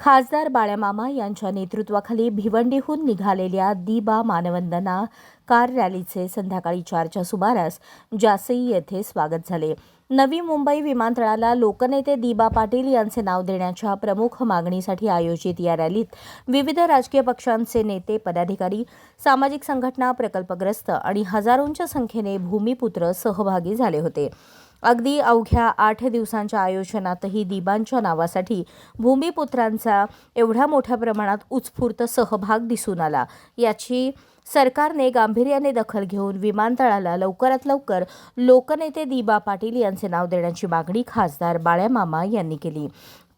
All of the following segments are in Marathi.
खासदार बाळ्यामामा यांच्या नेतृत्वाखाली भिवंडीहून निघालेल्या दिबा मानवंदना कार रॅलीचे संध्याकाळी चारच्या सुमारास जासई येथे स्वागत झाले. नवी मुंबई विमानतळाला लोकनेते दिबा पाटील यांचे नाव देण्याच्या प्रमुख मागणीसाठी आयोजित या रॅलीत विविध राजकीय पक्षांचे नेते पदाधिकारी सामाजिक संघटना प्रकल्पग्रस्त आणि हजारोंच्या संख्येने भूमिपुत्र सहभागी झाले होते. अगदी अवघ्या आठ दिवसांच्या आयोजनातही दिबांच्या नावासाठी भूमिपुत्रांचा एवढ्या मोठ्या प्रमाणात उत्स्फूर्त सहभाग दिसून आला. याची सरकारने गांभीर्याने दखल घेऊन विमानतळाला लवकरात लवकर लोकनेते दिबा पाटील यांचे नाव देण्याची मागणी खासदार बाळ्यामामा यांनी केली.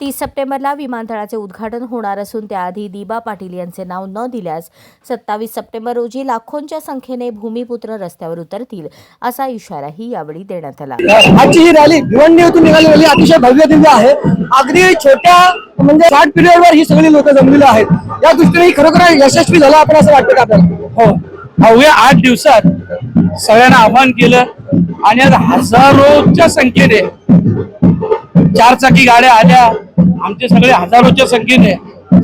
तीस सप्टेंबरला विमानतळाचे उद्घाटन होणार असून त्याआधी दिबा पाटील यांचे नाव न दिल्यास सत्तावीस सप्टेंबर रोजी लाखोंच्या संख्येने भूमिपुत्र रस्त्यावर उतरतील असा इशाराही यावेळी देण्यात आला. आजची ही रॅली भिवंडी येथून निघाली रॅली अतिशय भव्य दिव्य आहे. अगदी छोट्या म्हणजे शॉर्ट पिरियड वर ही सगळी लोक जमलेली आहेत. या दृष्टीने ही खरोखर यशस्वी झालं आपण असं वाटतं का आपल्याला? हो. अवघ्या आठ दिवसात सगळ्यांना आव्हान केलं आणि आज हजारोच्या संख्येने चार चाकी गाड्या आल्या. आमचे सगळे हजारोच्या संख्येने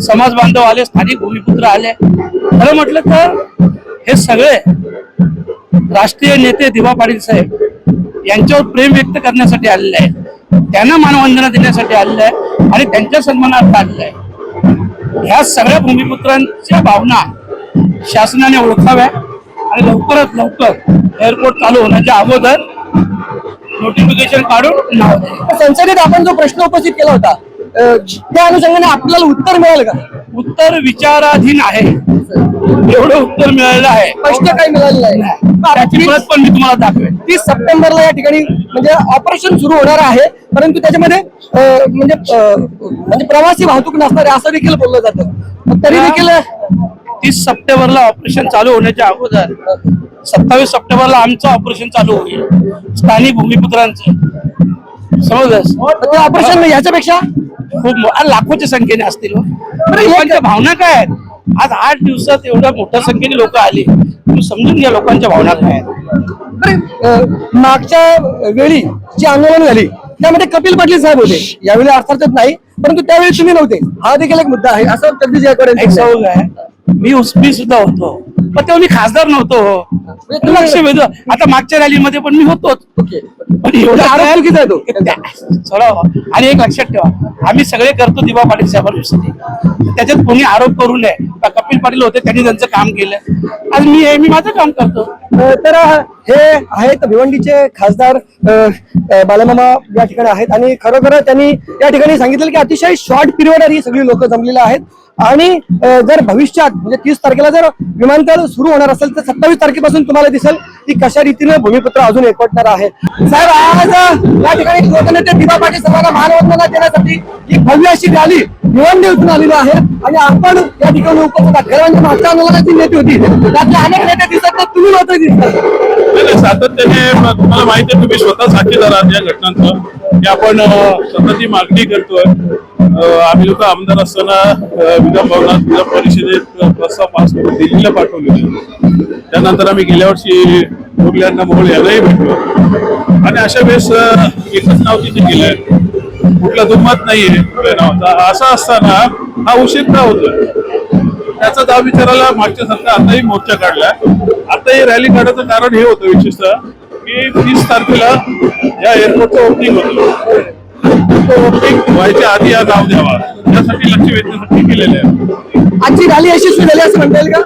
समाज बांधव आले स्थानिक भूमिपुत्र आले. खरं म्हटलं तर हे सगळे राष्ट्रीय नेते दिवा पाटील साहेब यांच्यावर प्रेम व्यक्त करण्यासाठी आलेले आहेत. त्यांना मानवंदना देण्यासाठी आलेले आहे आणि त्यांच्या सन्मानार्थ आलेले आहे ह्या सगळ्या भूमिपुत्रांच्या भावना शासनाने ओळखाव्या आणि लवकरात लवकर एअरपोर्ट चालू होण्याच्या अगोदर नोटिफिकेशन काढून नाव संसदेत आपण जो प्रश्न उपस्थित केला होता त्या अनुषंगाने आपल्याला उत्तर मिळालं का? उत्तर विचाराधीन आहे. एवढं उत्तर मिळालेलं आहे. स्पष्ट काही मिळालेलं नाही. त्याची प्रत पण मी तुम्हाला दाखवेन. तीस सप्टेंबरला या ठिकाणी म्हणजे ऑपरेशन सुरू होणार आहे परंतु त्याच्यामध्ये अं, म्हणजे अं, म्हणजे प्रवासी वाहतूक नसणार आहे असं देखील बोललं जातं. तरी देखील तीस सप्टेंबरला ऑपरेशन चालू होण्याच्या अगोदर सत्तावीस सप्टेंबरला आमचं ऑपरेशन चालू होईल. स्थानिक भूमिपुत्रांचं. समजलंस ते ऑपरेशन याच्यापेक्षा खूप लाखोच्या संख्येने असतील हो. लोकांच्या भावना काय आहेत? आज आठ दिवसात एवढ्या मोठ्या संख्येने लोक आली. तुम्ही समजून घ्या लोकांच्या भावना काय आहेत. मागच्या वेळी जी आंदोलन झाली त्यामध्ये कपिल पाटील साहेब होते. यावेळी अर्थातच नाही परंतु त्यावेळी तुम्ही नव्हते. हा देखील एक मुद्दा आहे. असं सवय आहे. मी मी सुद्धा होतो. पण तेव्हा मी खासदार नव्हतो हो. तुम्ही- लक्ष वेध. आता मागच्या रॅलीमध्ये पण मी होतोच. पण एवढा आरोप चुकीचा आहे तो. चला हो. आणि एक लक्षात ठेवा. आम्ही सगळे करतो दिबा पाटील साहेबांविषयी त्याच्यात कोणी आरोप करू नये. कपिल पाटील होते त्यांनी त्यांचं काम केलं. आज मी मी माझं काम करतो. तर हे आहेत भिवंडीचे खासदार बालामामा या ठिकाणी आहेत. आणि खरोखर त्यांनी या ठिकाणी सांगितलं की अतिशय शॉर्ट पिरियडवर ही सगळी लोक जमलेली आहेत. आणि जर भविष्यात म्हणजे तीस तारखेला जर विमानतळ सुरू होणार असेल तर सत्तावीस तारखेपासून तुम्हाला दिसेल की कशा रीतीने भूमिपुत्र अजून एकवटणार आहे. साहेब आज या ठिकाणी लोकनेते दिवा पाटील सर्वांना मानवंदना देण्यासाठी ही भव्य अशी रॅली भिवंडी इथून आलेली आहे. आणि आपण या ठिकाणी उपस्थित घरांच्या खरं म्हणजे मागच्या आंदोलनाची नेते होती. त्यातले अनेक नेते दिसत तुम्ही मात्र दिसतात सातत्याने तुम्हाला माहिती आहे तुम्ही स्वतः साक्षीदार आहात या घटनांचं. की आपण स्वतःची मागणी करतोय. आम्ही लोक आमदार असताना अ, विधान भवनात विधान परिषदेत प्रस्ताव पास करून दिल्लीला पाठवलेले. त्यानंतर आम्ही गेल्या वर्षी मोगल्यांना मोहोळ यालाही भेटलो. आणि अशा वेळेस एकच नाव तिथे गेलंय कुठला दुमत नाहीये कुठल्या नावाचा. असं असताना हा उशीर का होतोय. त्याचा दाव विचारायला मागच्या सरकार आताही मोर्चा काढला आता ही रॅली काढायचं कारण हे होतं विशेषतः की तीस तारखेला या एअरपोर्टचं ओपनिंग होतं. व्हायच्या आधी हा नाव द्यावा. यासाठी लक्ष वेधण्यासाठी केलेलं आहे. आजची रॅली यशस्वी झाली असं म्हणता येईल का?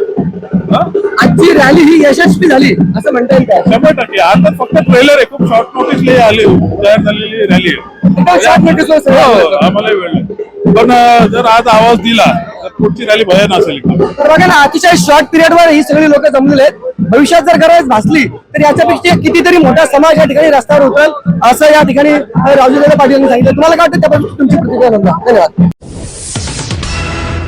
हा? आजची रॅली ही यशस्वी झाली असं म्हणता येईल का? शंभर टक्के. आता फक्त ट्रेलर आहे. खूप शॉर्ट नोटीसला आली. तयार झालेली रॅली एकदम short notice वर सगळं आहे झालं. हो, आम्हाला वेळ. पण जर आज आवाज दिला तर पुढची रॅली भयान असेल. तर बघा ना अतिशय शॉर्ट पिरियड वर ही सगळी लोक जमलेले आहेत. भविष्यात जर गरज भासली तर याच्यापेक्षा कितीतरी मोठा समाज या ठिकाणी रस्त्यावर उतरेल असं या ठिकाणी राजू पाटील यांनी सांगितलं. तुम्हाला काय वाटतं त्याबद्दल तुमची प्रतिक्रिया धन्यवाद.